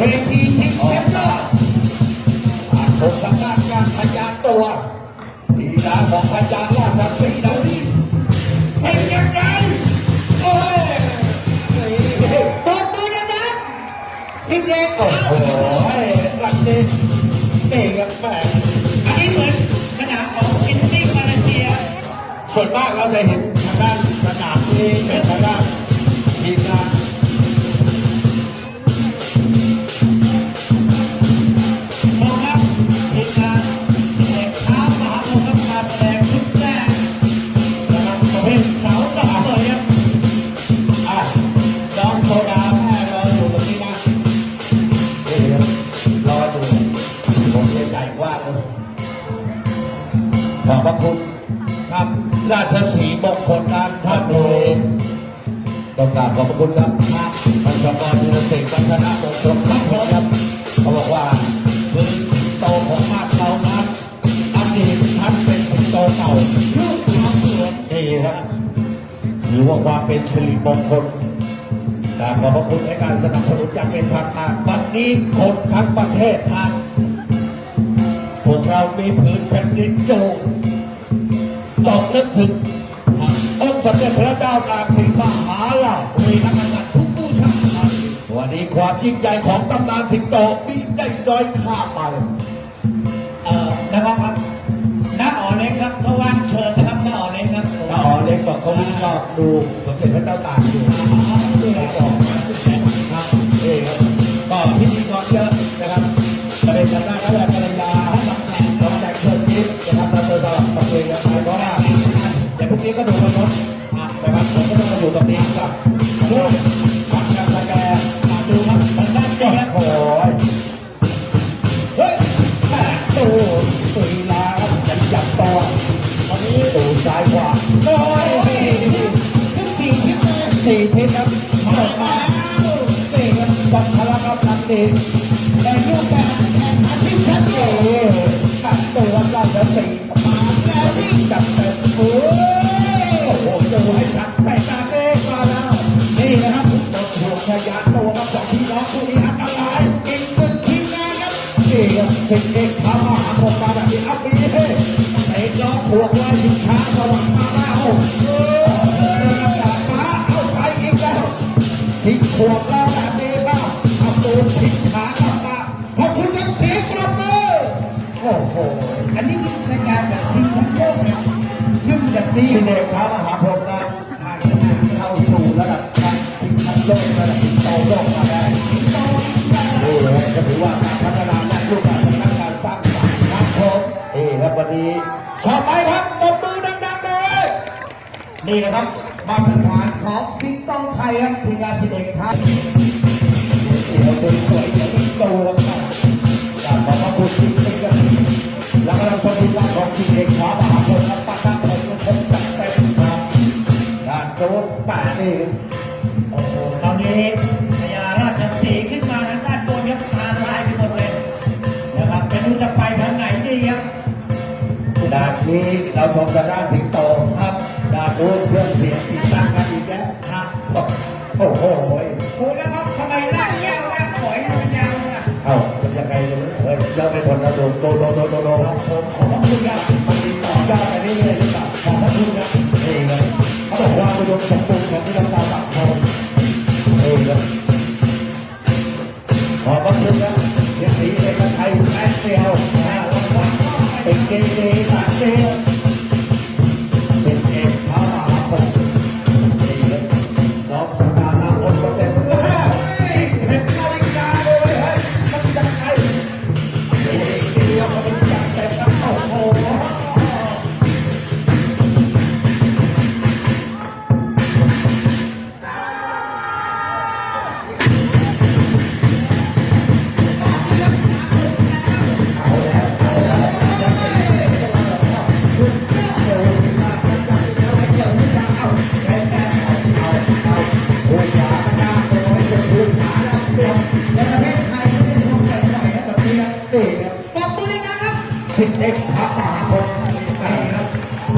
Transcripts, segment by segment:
เวทีชิงแชมป์โลกอาชมทางด้านการพยานตัวลีลาของพยานราชสีห์ดาวนี้เป็นยังไงโอ้ยตบมือดังๆสิบเอ็ดโอ้โหรักนี้นี่ครับแม่อันนี้เหมือนสนามของอินดี้มาเลเซียส่วนมากเราจะเห็นทางด้านสนามนี้เป็นทางด้านทีมงาน อบขอบคุณครับท่านสมรยุทธเสกวัฒนมงคลครับผมครับเขาบอกว่าคือสิงโตของมากเรานั้นอดีตท่านเป็นสิงโตเก่าลูกหลานสวนนี่ครับหรือว่าความเป็นสิริมงคลขอบพระคุณในการสนับสนุนอย่างเป็นทางการวันนี้คนทั้งประเทศทานพวกเรามีผืนแผ่นดินอยู่ตองนึกถึงองค์สมเด็จพระเจ้าตากสินมา ความยิ่งใหญ่ของตำนานสิงโตมีได้ด้อยค่าไปเอ่อนะครับครับน้าอ๋อเล็กครับเขาว่างเชิญนะครับน้าอ๋อเล็กครับถ้าอ๋อเล็กบอกเขาวิ่งรอบดูสมเด็จพระเจ้าตากอยู่ดูแลก่อนครับครับเองครับก็พิธีกรเยอะนะครับประเด็นทางด้านพระราชกัญญาน้องแจกน้องแจกเชิญยิ้มนะครับเราเจอตลอดประเพณีกันไปเพราะว่าเดี๋ยวพรุ่งนี้ก็ดูกันรถนะครับผมก็ต้องมาอยู่ตรงนี้กับ ลังครับทันทีในรูปแบบแข่งขันที่ชัดเจเอ้นตัดตัวราชสีมาแล้วนี่จับเป็นโอ้โหจะไว้ชัดแต่ตาเต้มาแล้วนี่นะครับรถห่วงขยานตัวครับสองพี่น้องคู่นี้อันตรายอีกหนึ่งทีมงานครับนี่ครับสิงเอกพามาหาผมมาแบบนี้อัพนี้เฮ้เตะล้อพวกไว้ยิงช้าสว่างมาแล้วเออเออกระดาษฟ้าเอาไปอีกแล้วทิ้งขวบ นี่เด็กพระมหาพรหมนะเข้าสู่ระดับการชิงแชมป์โลกระดับโตโลกมาได้นี่เลยก็ถือว่าการพัฒนาและรูปแบบทางการสร้างสรรค์ครับผมนี่ครับวันนี้ชอบไหมครับตบมือดังๆเลยนี่นะครับมาตรฐานของสิงโตไทยครับทีมงานที่เด็กครับนี่เราเป็นสวยอย่างสิงโตแล้วก็อยากขอบพระคุณจริงๆครับแล้วก็เราชมทีมงานของทีมเด็ก สีโอ้โหตอนนี้พญาราชสีห์ขึ้นมาทางด้านบนครับตาลายไปหมดเลยนะครับไม่รู้จะไปทางไหนดีครับด้านนี้เราชมกันด้านสิงโตครับดานนู้นเครื่องเสียงติดตั้งกันอีกแล้วครับโอ้โหดูแล้วครับทำไมลากยาวลากถอยมันยาวนะเอ้าเป็นยังไงเลยเฮ้ยเยอะไปหมดแล้วโดนโดนโดนโดนโดนโดนครับผมขอบพระคุณครับมันมีต่อยอดไปเรื่อยๆหรือเปล่าขอบพระคุณครับนี่ครับ บอกว่าไปโดนสมบูนของที่เราตาหลักเขานี่ครับขอบพระคุณครับเสียสีเอกชัยแม็กเซลนะเป็นเกย์เกย์สามเกย์ เล็กพักมหาพลไปครับ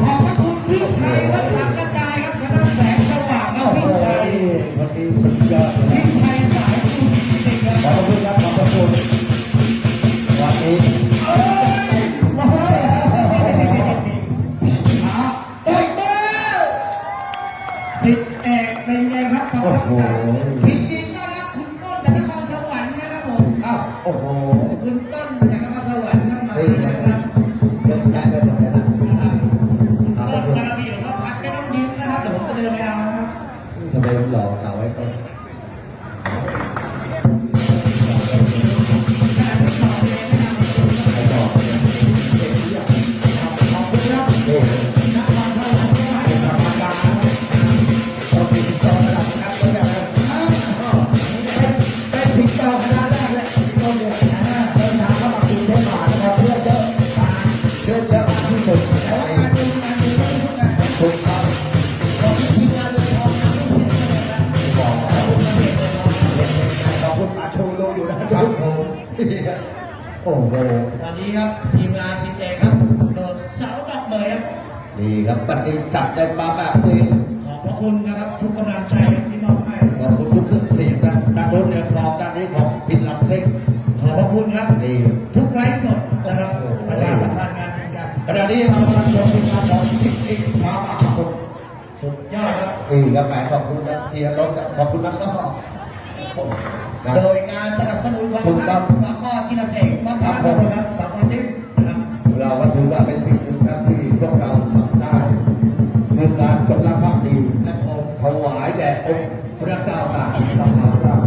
ขอบพระคุณพี่ไทยวัดสามกระจายครับชนะแสงสว่างแล้วพี่ไทยวันนี้สุดยอดพี่ไทยสายคุณจริงครับขอบคุณครับขอบพระคุณวันนี้สิทธิ์เอกเป็นไงครับโอ้โหพี่จริงต้อนรับคุณต้นจากนครสวรรค์นะครับผมอ้าวโอ้โหคุณต้นนะครับ ได้สิงโตคณะแรกเลยสิงโตเนี่ยเดินทางเข้ามากรุงเทพมหานครเพื่อเยอะมาเยอะเยอะมากที่สุดแต่ว่าการดูงานดูไม่ทุกงานถูกต้องเรามีทีมงานเลยพอทำทุกสิ่งเลยนะบอกแล้วขอบคุณเด็กเลยครับขอบคุณอาชูดูอยู่นะครับผมโอ้โหตอนนี้ครับทีมงานทีมเอครับโดดเสาดอกเมยครับนี่ครับปฏิจับได้มาแบบนี้ขอบพระคุณนะครับทุกกำลังใจ นขณะนี้เรากำลังชมเป็นการของทิศอิกมาอาคมสุดยอดครับนี่ครับแหมขอบคุณนะเชียร์รถขอบคุณนะก็นะโดยการสนับสนุนของถูกต้ท่าองสามอกินเสกมาพร้าวนะครับสามอนิ่มนะครับเราก็ถือว่าเป็นสิ่งหนึ่งครับที่พวกเราทำได้คือการจงรักภักดีและผมถวายแด่องค์พระเจ้าตากสินมหาราช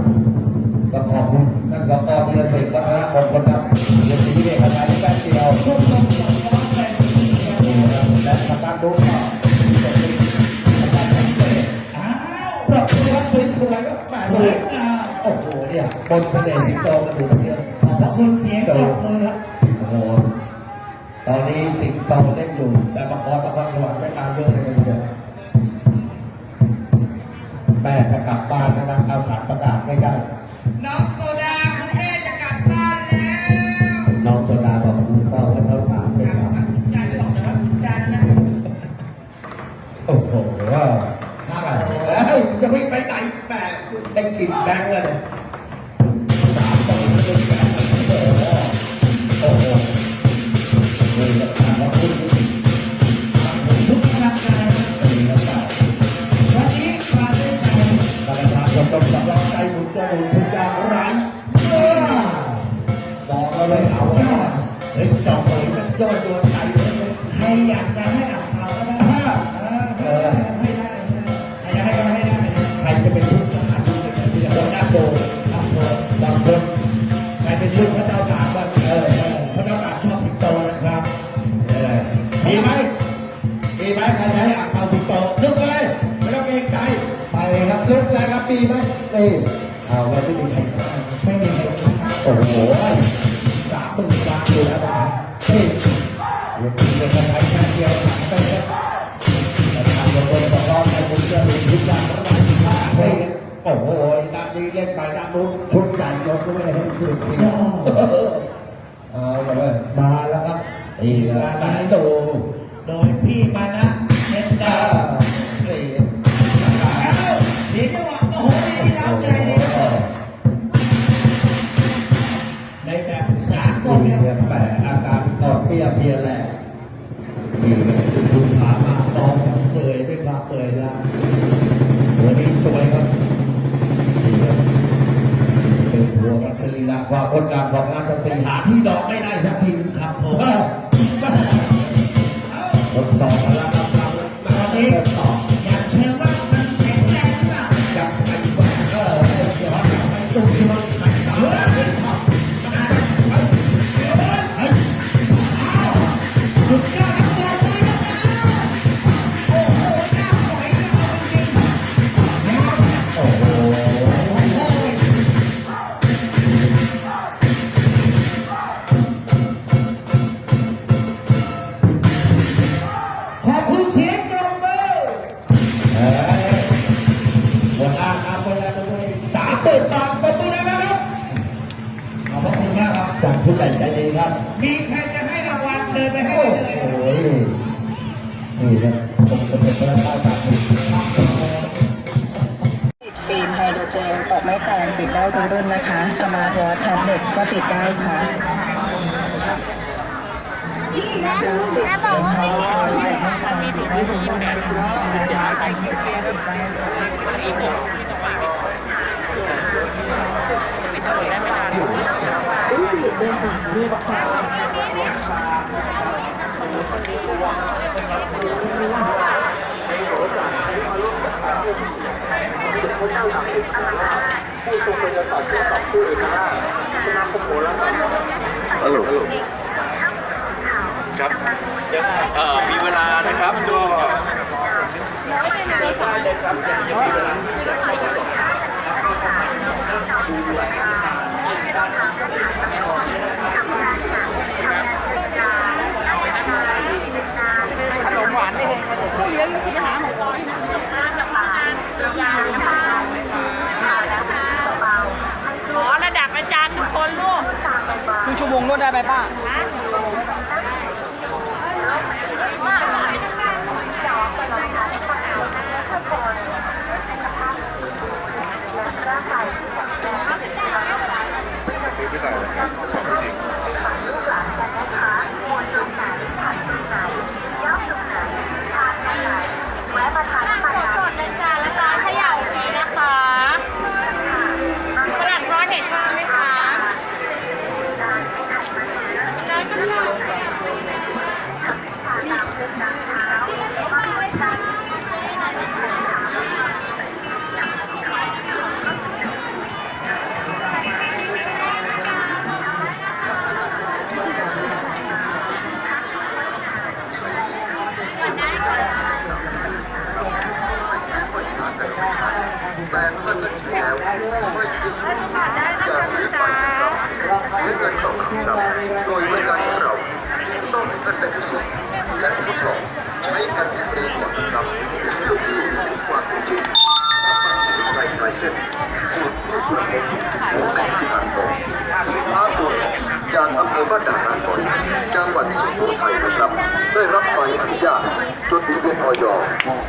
ก็ขอบคุณท่านสกธีรเสกวัฒนมงคลครับเดี๋ยวทีนี้เนี่ยขยายได้แป๊บเดียว คนี่ยบนเสน่ห์สิงโตกระดูกเนี่ยขอบคุณเสียงตบมือครับโอ้โหตอนนี้สิงโตเล่นอยู่ แต่ประกอบประกอบสวรรค์ไม่ตามเยอะเลยทีเดียว ไหมมีไหมใครให้อ่างเปาสิงโตลุกเลยไม่ต้องเกรงใจไปเลยครับลุกเลยครับมีไหมนี่เอาไว้ไม่มีใครไม่มีใครโอ้โหสามหมื่นบาทอยู่แล้วนะนี่เดี๋ยวคุณจะใช้แค่เดียวสามไปครับแต่ทางคนบอกว่าใครคุณจะมีทุกอย่างระหว่างที่มาเฮ้ยโอ้โหด้านนี้เล่นไปด้านนู้นชุดใหญ่ยกไม่ให้คืนเสียเอาเลยมาแล้วครับนี่และสายดู โดยพี่มานะเอ็นดานี่แล้วเสียงจังหวะโอ้โหดีแล้วใจดีในแบบสากลมีเนี่ยเพียงแต่อาการอ่อนเพลียเพลียแหละนี่คุณถามมาตองเปื่อยด้วยความเปื่อยละวันนี้สวยครับนี่ครับเป็นหัวกับสรีระความงดงามของงานตัดสินหาที่ดอกไม่ได้สักทีครับผมาร์ทวอทแท็บเล็ตก็ติดได้ค่ะติดฟิล์มไฮโดรเจลตกไม่แตกติดได้ทุกรุ่นนะคะสมาร์ทวอท แท็บเล็ตก็ติดได้ฮัลโหลครับเอ่อมีเวลานะครับก็ขอระดับอาจารย์ทุกคนลูก ครึ่งชั่วโมงนวด ได้ไหมป้า จากอำเภอบ้านด่านนางบอนจังหวัดสุโขทัยนะครับ ได้รับใบอนุญาตจดทะเบียนออย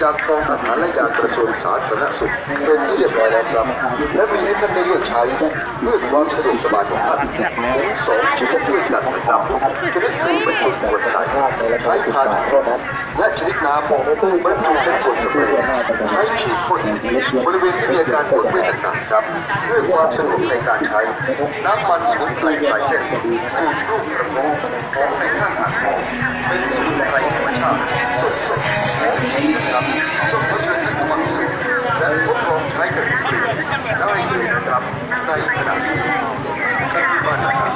จากกองอาหารและยากระทรวงสาธารณสุขเป็นที่เรียบร้อยแล้วครับและมีให้ท่านได้เลือกใช้เพื่อความสะดวกสบายของท่านถึงสองชนิดด้วยกันนะครับชนิดหนึ่งเป็นตัวขวดใสใช้ทานเท่านั้นและชนิดน้ำบรรจุเป็นขวดสเปรย์ใช้ฉีดพ่นบริเวณที่มีอาการปวดเมื่อยต่างๆครับเพื่อความสะดวกในการใช้น้ำมันสมุนไพรหลายเส้นสูตรรูปกระมงของในข้างอ่างเป็นสมุนไพรธรรมชาติสดๆของดีนะครับต้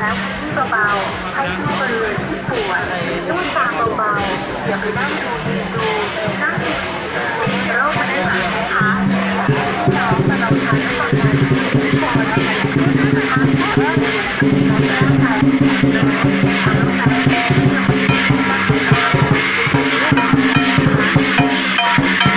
แล้วขยี้เบาๆให้ทั่บริเวณที่ปวดนวดตาเบาๆอย่าไปนั่งดูทีดูนั่งดูทีโรคมันได้หลังนะคะห้องกำลังทานน้ำมันที่คอแล้วมันก็จะทำให้ร่างกายเป็น